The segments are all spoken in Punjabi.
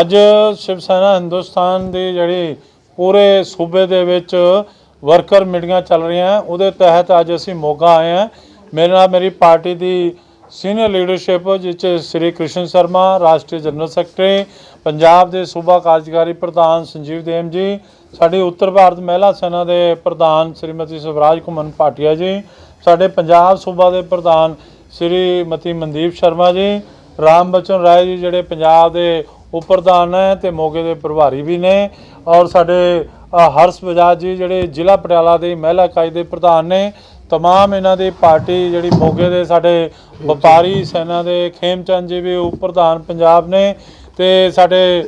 ਅੱਜ ਸ਼ਿਵ ਸੈਨਾ ਹਿੰਦੁਸਤਾਨ ਦੀ ਜਿਹੜੀ ਪੂਰੇ ਸੂਬੇ ਦੇ ਵਿੱਚ ਵਰਕਰ ਮੀਟਿੰਗਾਂ ਚੱਲ ਰਹੀਆਂ ਉਹਦੇ ਤਹਿਤ ਅੱਜ ਅਸੀਂ ਮੋਗਾ ਆਏ ਹਾਂ। ਮੇਰੇ ਨਾਲ ਮੇਰੀ ਪਾਰਟੀ ਦੀ ਸੀਨੀਅਰ ਲੀਡਰਸ਼ਿਪ ਜਿਸ 'ਚ ਸ੍ਰੀ ਕ੍ਰਿਸ਼ਨ ਸ਼ਰਮਾ, ਰਾਸ਼ਟਰੀ ਜਨਰਲ ਸੈਕਟਰੀ, ਪੰਜਾਬ ਦੇ ਸੂਬਾ ਕਾਰਜਕਾਰੀ ਪ੍ਰਧਾਨ ਸੰਜੀਵ ਦੇਮ ਜੀ, ਸਾਡੀ ਉੱਤਰ ਭਾਰਤ ਮਹਿਲਾ ਸੈਨਾ ਦੇ ਪ੍ਰਧਾਨ ਸ੍ਰੀਮਤੀ ਸਵਰਾਜ ਕੁਮਨ ਭਾਟੀਆ ਜੀ, ਸਾਡੇ ਪੰਜਾਬ ਸੂਬਾ ਦੇ ਪ੍ਰਧਾਨ ਸ੍ਰੀਮਤੀ ਮਨਦੀਪ ਸ਼ਰਮਾ ਜੀ, ਰਾਮ ਬਚਨ ਰਾਏ ਜੀ, ਜਿਹੜੇ ਪੰਜਾਬ ਦੇ ਉਪ ਪ੍ਰਧਾਨ ਹੈ ਤੇ ਮੋਗੇ ਦੇ ਪ੍ਰਭਾਰੀ ਵੀ ਨੇ ਔਰ ਸਾਡੇ ਹਰਸ਼ ਬਜਾਜ ਜੀ ਜਿਹੜੇ ਜ਼ਿਲ੍ਹਾ ਪਟਿਆਲਾ ਦੇ ਮਹਿਲਾ ਇਕਾਈ ਦੇ ਪ੍ਰਧਾਨ ਨੇ, ਤਮਾਮ ਇਹਨਾਂ ਦੀ ਪਾਰਟੀ ਜਿਹੜੀ ਮੋਗੇ ਦੇ ਸਾਡੇ ਵਪਾਰੀ ਸੈਨਾ ਦੇ ਖੇਮਚੰਦ ਜੀ ਵੀ ਉਪ ਪ੍ਰਧਾਨ ਪੰਜਾਬ ਨੇ ਤੇ ਸਾਡੇ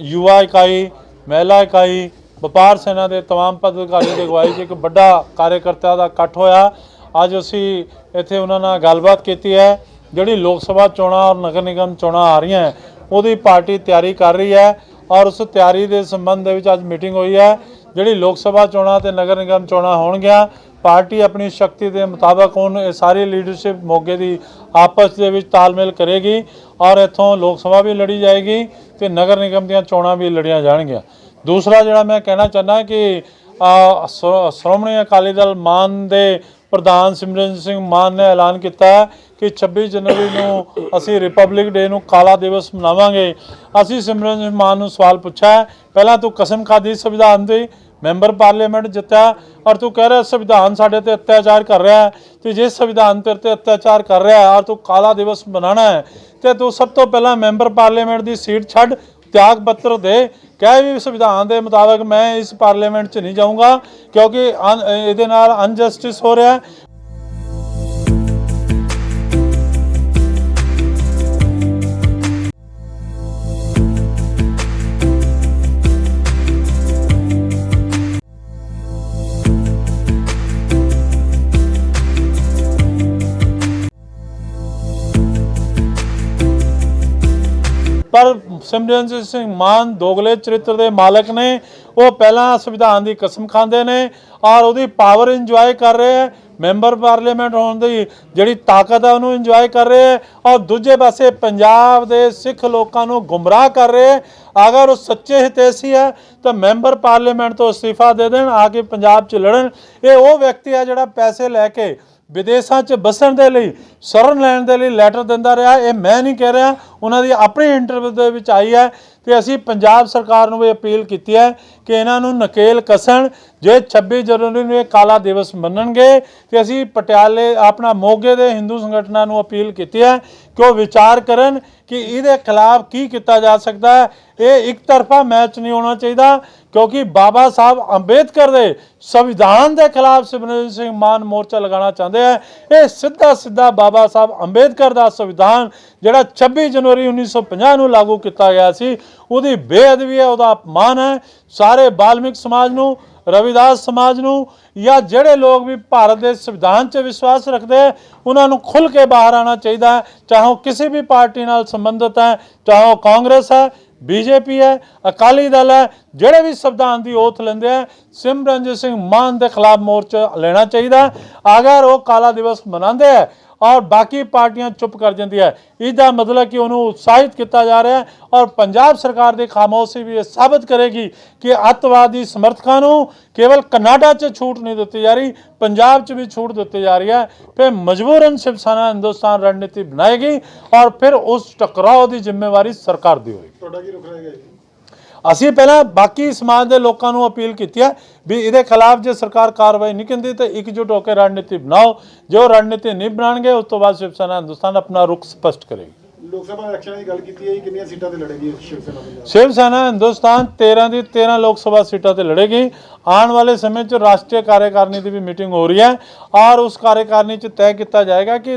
ਯੁਵਾ ਇਕਾਈ, ਮਹਿਲਾ ਇਕਾਈ, ਵਪਾਰ ਸੈਨਾ ਦੇ ਤਮਾਮ ਪਦਾਧਿਕਾਰੀਆਂ ਦੀ ਅਗਵਾਈ 'ਚ ਇੱਕ ਵੱਡਾ ਕਾਰਜਕਰਤਾ ਦਾ ਇਕੱਠ ਹੋਇਆ। ਅੱਜ ਅਸੀਂ ਇੱਥੇ ਉਹਨਾਂ ਨਾਲ ਗੱਲਬਾਤ ਕੀਤੀ ਹੈ। ਜਿਹੜੀ ਲੋਕ ਸਭਾ ਚੋਣਾਂ ਔਰ ਨਗਰ ਨਿਗਮ ਚੋਣਾਂ ਆ ਰਹੀਆਂ ਉਹਦੀ ਪਾਰਟੀ ਤਿਆਰੀ ਕਰ ਰਹੀ ਹੈ ਔਰ ਉਸ ਤਿਆਰੀ ਦੇ ਸੰਬੰਧ ਦੇ ਵਿੱਚ ਅੱਜ ਮੀਟਿੰਗ ਹੋਈ ਹੈ ਜਿਹੜੀ ਲੋਕ ਸਭਾ ਚੋਣਾਂ ਤੇ ਨਗਰ ਨਿਗਮ ਚੋਣਾਂ ਹੋਣਗੀਆਂ ਪਾਰਟੀ ਆਪਣੀ ਸ਼ਕਤੀ ਦੇ ਮੁਤਾਬਕ ਹੁਣ ਇਹ ਸਾਰੀ ਲੀਡਰਸ਼ਿਪ ਮੋਗੇ ਦੀ ਆਪਸ ਦੇ ਵਿੱਚ ਤਾਲਮੇਲ ਕਰੇਗੀ ਔਰ ਇੱਥੋਂ ਲੋਕ ਸਭਾ ਵੀ ਲੜੀ ਜਾਏਗੀ ਤੇ ਨਗਰ ਨਿਗਮ ਦੀਆਂ ਚੋਣਾਂ ਵੀ ਲੜੀਆਂ ਜਾਣਗੀਆਂ। ਦੂਸਰਾ ਜਿਹੜਾ ਮੈਂ ਕਹਿਣਾ ਚਾਹੁੰਦਾ ਕਿ ਅ, ਸ਼੍ਰੋਮਣੀ ਅਕਾਲੀ ਦਲ ਮਾਨ ਦੇ ਪ੍ਰਧਾਨ ਸਿਮਰਨ ਸਿੰਘ ਮਾਨ ਨੇ ਐਲਾਨ ਕੀਤਾ ਕਿ 26 ਜਨਵਰੀ ਨੂੰ ਅਸੀਂ ਰਿਪਬਲਿਕ ਡੇ ਨੂੰ ਕਾਲਾ ਦਿਵਸ ਮਨਾਵਾਂਗੇ। ਅਸੀਂ ਸਿਮਰਨ ਮਾਨ ਨੂੰ ਸਵਾਲ ਪੁੱਛਿਆ, ਪਹਿਲਾਂ ਤੂੰ ਕਸਮ ਖਾਦੀ ਸੰਵਿਧਾਨ ਦੀ? ਮੈਂਬਰ ਪਾਰਲੀਮੈਂਟ ਜਿੱਤਿਆ ਔਰ ਤੂੰ ਕਹਿ ਰਿਹਾ ਸੰਵਿਧਾਨ ਸਾਡੇ ਤੇ ਅਤਿਆਚਾਰ ਕਰ ਰਿਹਾ ਹੈ। ਤੇ ਜੇ ਸੰਵਿਧਾਨ ਤੇਰੇ ਤੇ ਅਤਿਆਚਾਰ ਕਰ ਰਿਹਾ ਹੈ, ਔਰ ਤੂੰ ਕਾਲਾ ਦਿਵਸ ਮਨਾਣਾ ਹੈ, ਤੇ ਤੂੰ ਸਭ ਤੋਂ ਪਹਿਲਾਂ ਮੈਂਬਰ ਪਾਰਲੀਮੈਂਟ ਦੀ ਸੀਟ ਛੱਡ, ਤਿਆਗ ਪੱਤਰ ਦੇ। ਕਹਿ ਵੀ ਸੰਵਿਧਾਨ ਦੇ ਮੁਤਾਬਕ ਮੈਂ ਇਸ ਪਾਰਲੀਮੈਂਟ 'ਚ ਨਹੀਂ ਜਾਊਂਗਾ, ਕਿਉਂਕਿ ਅਨ- ਇਹਦੇ ਨਾਲ ਅਨਜਸਟਿਸ ਹੋ ਰਿਹਾ ਹੈ। ਪਰ ਸਿਮਰਨਜੀਤ ਸਿੰਘ ਮਾਨ ਦੋਗਲੇ ਚਰਿੱਤਰ ਦੇ ਮਾਲਕ ਨੇ, ਉਹ ਪਹਿਲਾਂ ਸੰਵਿਧਾਨ ਦੀ ਕਸਮ ਖਾਂਦੇ ਨੇ ਔਰ ਉਹਦੀ ਪਾਵਰ ਇੰਜੋਏ ਕਰ ਰਹੇ ਹੈ। ਮੈਂਬਰ ਪਾਰਲੀਮੈਂਟ ਹੋਣ ਦੀ ਜਿਹੜੀ ਤਾਕਤ ਹੈ, ਉਹਨੂੰ ਇੰਜੋਏ ਕਰ ਰਹੇ ਹੈ ਔਰ ਦੂਜੇ ਪਾਸੇ ਪੰਜਾਬ ਦੇ ਸਿੱਖ ਲੋਕਾਂ ਨੂੰ ਗੁੰਮਰਾਹ ਕਰ ਰਹੇ ਹੈ। ਅਗਰ ਉਹ ਸੱਚੇ ਹਿਤੈਸ਼ੀ ਹੈ, ਤਾਂ ਮੈਂਬਰ ਪਾਰਲੀਮੈਂਟ ਤੋਂ ਅਸਤੀਫਾ ਦੇ ਦੇਣ, ਆ ਕੇ ਪੰਜਾਬ 'ਚ ਲੜਨ। ਇਹ ਉਹ ਵਿਅਕਤੀ ਹੈ ਜਿਹੜਾ ਪੈਸੇ ਲੈ ਕੇ ਵਿਦੇਸ਼ਾਂ 'ਚ ਬਸਣ ਦੇ ਲਈ, ਸ਼ਰਨ ਲੈਣ ਦੇ ਲਈ ਲੈਟਰ ਦਿੰਦਾ ਰਿਹਾ। ਇਹ ਮੈਂ ਨਹੀਂ ਕਹਿ ਰਿਹਾ ਉਹਨਾਂ ਦੀ ਆਪਣੀ ਇੰਟਰਵਿਊ ਦੇ ਵਿੱਚ ਆਈ ਹੈ ਤੇ ਅਸੀਂ ਪੰਜਾਬ ਸਰਕਾਰ ਨੂੰ ਵੀ ਅਪੀਲ ਕੀਤੀ ਹੈ ਕਿ ਇਹਨਾਂ ਨੂੰ ਨਕੇਲ ਕਸਣ, ਜੇ 26 ਜਨਵਰੀ ਨੂੰ ਇਹ ਕਾਲਾ ਦਿਵਸ ਮੰਨਣਗੇ, ਤੇ ਅਸੀਂ ਪਟਿਆਲੇ, ਆਪਣਾ ਮੋਗੇ ਦੇ ਹਿੰਦੂ ਸੰਗਠਨਾਂ ਨੂੰ ਅਪੀਲ ਕੀਤੀ ਹੈ ਕਿ ਉਹ ਵਿਚਾਰ ਕਰਨ ਕਿ ਇਹਦੇ ਖਿਲਾਫ ਕੀ ਕੀਤਾ ਜਾ ਸਕਦਾ ਹੈ। ਇਹ ਇੱਕ ਤਰਫਾ ਮੈਚ ਨਹੀਂ ਹੋਣਾ ਚਾਹੀਦਾ, ਕਿਉਂਕਿ ਬਾਬਾ ਸਾਹਿਬ ਅੰਬੇਦਕਰ ਦੇ ਸੰਵਿਧਾਨ ਦੇ ਖਿਲਾਫ ਸਿਮਰਜੀਤ ਸਿੰਘ ਮਾਨ ਮੋਰਚਾ ਲਗਾਉਣਾ ਚਾਹੁੰਦੇ ਆ ਇਹ ਸਿੱਧਾ ਸਿੱਧਾ ਬਾਬਾ ਸਾਹਿਬ ਅੰਬੇਦਕਰ ਦਾ ਸੰਵਿਧਾਨ, ਜਿਹੜਾ 26 ਜਨਵਰੀ 1950 ਨੂੰ ਲਾਗੂ ਕੀਤਾ ਗਿਆ ਸੀ। ਉਹਦੀ ਬੇਅਦਬੀ ਹੈ, ਉਹਦਾ ਅਪਮਾਨ ਹੈ। ਸਾਰੇ ਬਾਲਮਿਕ ਸਮਾਜ ਨੂੰ, ਰਵਿਦਾਸ ਸਮਾਜ ਨੂੰ ਜਾਂ ਜਿਹੜੇ ਲੋਕ ਵੀ ਭਾਰਤ ਦੇ ਸੰਵਿਧਾਨ 'ਚ ਵਿਸ਼ਵਾਸ ਰੱਖਦੇ ਉਹਨਾਂ ਨੂੰ ਖੁੱਲ ਕੇ ਬਾਹਰ ਆਉਣਾ ਚਾਹੀਦਾ ਹੈ। ਚਾਹੇ ਉਹ ਕਿਸੇ ਵੀ ਪਾਰਟੀ ਨਾਲ ਸੰਬੰਧਿਤ ਹੈ, ਚਾਹੇ ਉਹ ਕਾਂਗਰਸ ਹੈ, ਬੀਜੇਪੀ ਹੈ, ਅਕਾਲੀ ਦਲ ਹੈ, ਜਿਹੜੇ ਵੀ ਸੰਵਿਧਾਨ ਦੀ ਓਥ ਲੈਂਦੇ ਆ, ਸਿਮਰਨਜੀਤ ਸਿੰਘ ਮਾਨ ਦੇ ਖਿਲਾਫ ਮੋਰਚਾ ਲੈਣਾ ਚਾਹੀਦਾ ਅਗਰ ਉਹ ਕਾਲਾ ਦਿਵਸ ਮਨਾਉਂਦੇ ਹੈ ਔਰ ਬਾਕੀ ਪਾਰਟੀਆਂ ਚੁੱਪ ਕਰ ਜਾਂਦੀਆਂ। ਇਹਦਾ ਮਤਲਬ ਕਿ ਉਹਨੂੰ ਉਤਸ਼ਾਹਿਤ ਕੀਤਾ ਜਾ ਰਿਹਾ ਹੈ ਔਰ ਪੰਜਾਬ ਸਰਕਾਰ ਦੀ ਖਾਮੋਸ਼ੀ ਵੀ ਇਹ ਸਾਬਤ ਕਰੇਗੀ ਕਿ ਅੱਤਵਾਦੀ ਸਮਰਥਕਾਂ ਨੂੰ ਕੇਵਲ ਕਨਾਡਾ 'ਚ ਛੂਟ ਨਹੀਂ ਦਿੱਤੀ ਜਾ ਰਹੀ, ਪੰਜਾਬ 'ਚ ਵੀ ਛੂਟ ਦਿੱਤੀ ਜਾ ਰਹੀ ਹੈ। ਫਿਰ ਮਜਬੂਰਨ ਸ਼ਿਵ ਸੈਨਾ ਹਿੰਦੁਸਤਾਨ ਰਣਨੀਤੀ ਬਣਾਏਗੀ ਔਰ ਫਿਰ ਉਸ ਟਕਰਾਅ ਦੀ ਜ਼ਿੰਮੇਵਾਰੀ ਸਰਕਾਰ ਦੀ ਹੋਏਗੀ। ਤੁਹਾਡਾ ਕੀ ਰੁਖ ਰਹੇਗਾ ਜੀ? ਅਸੀਂ ਪਹਿਲਾਂ ਬਾਕੀ ਸਮਾਜ ਦੇ ਲੋਕਾਂ ਨੂੰ ਅਪੀਲ ਕੀਤੀ ਹੈ ਵੀ ਇਹਦੇ ਖਿਲਾਫ ਜੇ ਸਰਕਾਰ ਕਾਰਵਾਈ ਨਹੀਂ ਕਰਦੀ ਤਾਂ ਇਕਜੁੱਟ ਹੋ ਕੇ ਰਣਨੀਤੀ ਬਣਾਓ। ਜੋ ਰਣਨੀਤੀ ਨਹੀਂ ਬਣਾਣਗੇ ਉਸ ਤੋਂ ਬਾਅਦ ਸ਼ਿਵ ਸੈਨਾ ਹਿੰਦੁਸਤਾਨ ਆਪਣਾ ਰੁਖ ਸਪਸ਼ਟ ਕਰੇਗੀ। ਲੋਕ ਸਭਾ ਇਲੈਕਸ਼ਨ ਦੀ ਗੱਲ ਕੀਤੀ ਹੈ ਕਿੰਨੀਆਂ ਸੀਟਾਂ ਤੇ ਲੜੇਗੀ ਸ਼ਿਵ ਸੈਨਾ ਪੰਜਾਬ? ਸ਼ਿਵ ਸੈਨਾ ਹਿੰਦੁਸਤਾਨ 13 ਦੀ 13 ਲੋਕ ਸਭਾ ਸੀਟਾਂ ਤੇ ਲੜੇਗੀ। ਆਉਣ ਵਾਲੇ ਸਮੇਂ 'ਚ ਰਾਸ਼ਟਰੀ ਕਾਰਜਕਾਰਨੀ ਦੀ ਵੀ ਮੀਟਿੰਗ ਹੋ ਰਹੀ ਹੈ। ਔਰ ਉਸ ਕਾਰਜਕਾਰਨੀ 'ਚ ਤੈਅ ਕੀਤਾ ਜਾਏਗਾ ਕਿ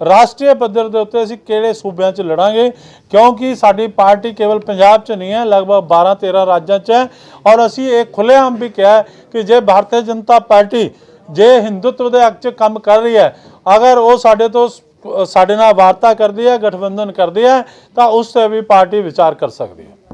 ਰਾਸ਼ਟਰੀ ਪੱਧਰ ਦੇ ਉੱਤੇ ਅਸੀਂ ਕਿਹੜੇ ਸੂਬਿਆਂ 'ਚ ਲੜਾਂਗੇ? ਕਿਉਂਕਿ ਸਾਡੀ ਪਾਰਟੀ ਕੇਵਲ ਪੰਜਾਬ 'ਚ ਨਹੀਂ ਹੈ, ਲਗਭਗ 12 13 ਰਾਜਾਂ 'ਚ ਹੈ। ਔਰ ਅਸੀਂ ਇਹ ਖੁੱਲ੍ਹੇਆਮ ਵੀ ਕਿਹਾ ਕਿ ਜੇ ਭਾਰਤੀ ਜਨਤਾ ਪਾਰਟੀ, ਜੇ ਹਿੰਦੁਤਵ ਦੇ ਹੱਕ 'ਚ ਕੰਮ ਕਰ ਰਹੀ ਹੈ, ਅਗਰ ਉਹ ਸਾਡੇ ਤੋਂ ਸਾਡੇ ਨਾਲ ਵਾਰਤਾ ਕਰਦੀ ਹੈ, ਗਠਬੰਧਨ ਕਰਦੀ ਹੈ, ਤਾਂ ਉਸ ਤੇ ਵੀ ਪਾਰਟੀ ਵਿਚਾਰ ਕਰ ਸਕਦੀ ਹੈ।